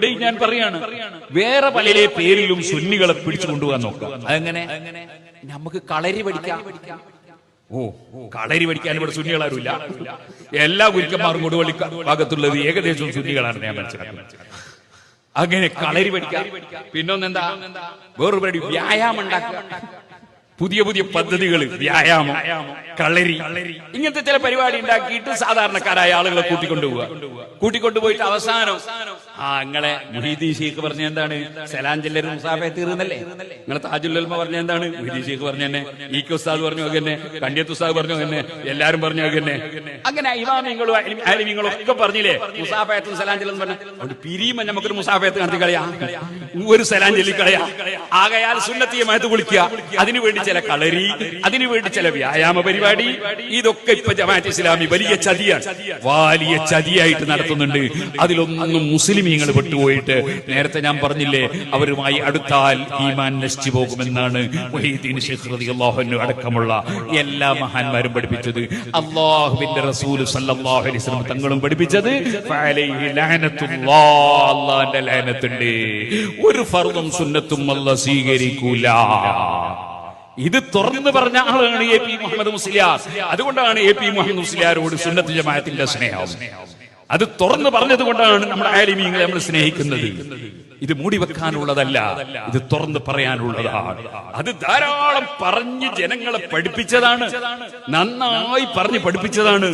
ഇവിടെയും ഞാൻ പറയാണ് വേറെ പലരെ പേരിലും സുന്നികളെ പിടിച്ചു കൊണ്ടുപോകാൻ നോക്കാം. അതെങ്ങനെ? നമുക്ക് കളരി പഠിക്കാം. ഓ കളരി പഠിക്കാൻ ഇവിടെ സുന്നികളാരുമില്ല. എല്ലാ ഗുരുക്കന്മാരും കൊടുവള്ളി ഭാഗത്തുള്ളത് ഏകദേശം സുന്നികളാണ് ഞാൻ മനസ്സിലാക്കുന്നത് അങ്ങനെ കളരി പഠിക്കാം. പിന്നൊന്നെന്താ? വേറൊരു പരിപാടി വ്യായാമം ഉണ്ടാക്കുക. പുതിയ പുതിയ പദ്ധതികൾ വ്യായാമം കളരി. ഇങ്ങനത്തെ ചില പരിപാടി ഉണ്ടാക്കിയിട്ട് സാധാരണക്കാരായ ആളുകളെ കൂട്ടിക്കൊണ്ടുപോവുക. കൂട്ടിക്കൊണ്ടുപോയിട്ട് അവസാനം ആ നിങ്ങളെ മുഹീദി ഷീഖ് പറഞ്ഞ എന്താണ്? മുസാഫെ തീർന്നല്ലേ? നിങ്ങളെ താജുല്ലൽമ പറഞ്ഞ എന്താണ്? മുഹീദി ഷീഖ് പറഞ്ഞ തന്നെ ഇ കെ ഉസ്താദ് പറഞ്ഞു തന്നെ കണ്ടിയത്ത് ഉസ്താദ് പറഞ്ഞു തന്നെ എല്ലാരും പറഞ്ഞു തന്നെ അങ്ങനെ ഇമാമിങ്ങളും ഒക്കെ പറഞ്ഞില്ലേ? മുസാഫയത്തും സലാഞ്ചലും പറഞ്ഞു പിരിയുമ്പോ നമുക്കൊരു മുസാഫയത്ത് നടത്തി കളയാ ഒരു സലാം കളയാ ആകയാൽ സുന്നത്തിയമായത് വിളിക്കുക. അതിനുവേണ്ടി ചില കളരി അതിനുവേണ്ടി ചില വ്യായാമ പരിപാടി. ഇതൊക്കെ ഇപ്പൊ ജമാഅത്ത് ഇസ്ലാമി വലിയ ചതിയാണ്. വലിയ ചതിയായിട്ട് നടത്തുന്നുണ്ട്. അതിലൊന്നും മുസ്ലിമീങ്ങൾ പെട്ടുപോയിട്ട് നേരത്തെ ഞാൻ പറഞ്ഞില്ലേ അവരുമായി അടുത്താൽ ഈമാൻ നശിച്ചു പോകുമെന്നാണ് അടക്കമുള്ള എല്ലാ മഹാന്മാരും പഠിപ്പിച്ചത്. അള്ളാഹുവിന്റെ റസൂൽ സല്ലല്ലാഹു അലൈഹി തങ്ങളും പഠിപ്പിച്ചത്. ഒരു ഫർദും സുന്നത്തും അല്ല സ്വീകരിക്കൂല. ഇത് തുറന്നു പറഞ്ഞ ആളാണ് എ പി മുഹമ്മദ് മുസ്ലിയാർ. അതുകൊണ്ടാണ് എ പി മുഹമ്മദ് മുസ്ലിയാരോട് സുന്നത്ത് ജമാഅത്തിന്റെ സ്നേഹം. അത് തുറന്നു പറഞ്ഞത് കൊണ്ടാണ് നമ്മുടെ ആലിമീങ്ങളെ നമ്മൾ സ്നേഹിക്കുന്നത്. ഇത് മൂടി വെക്കാനുള്ളതല്ല ഇത് തുറന്ന് പറയാനുള്ളതാണ്. അത് ധാരാളം പറഞ്ഞ് ജനങ്ങളെ പഠിപ്പിച്ചതാണ്. നന്നായി പറഞ്ഞ് പഠിപ്പിച്ചതാണ്.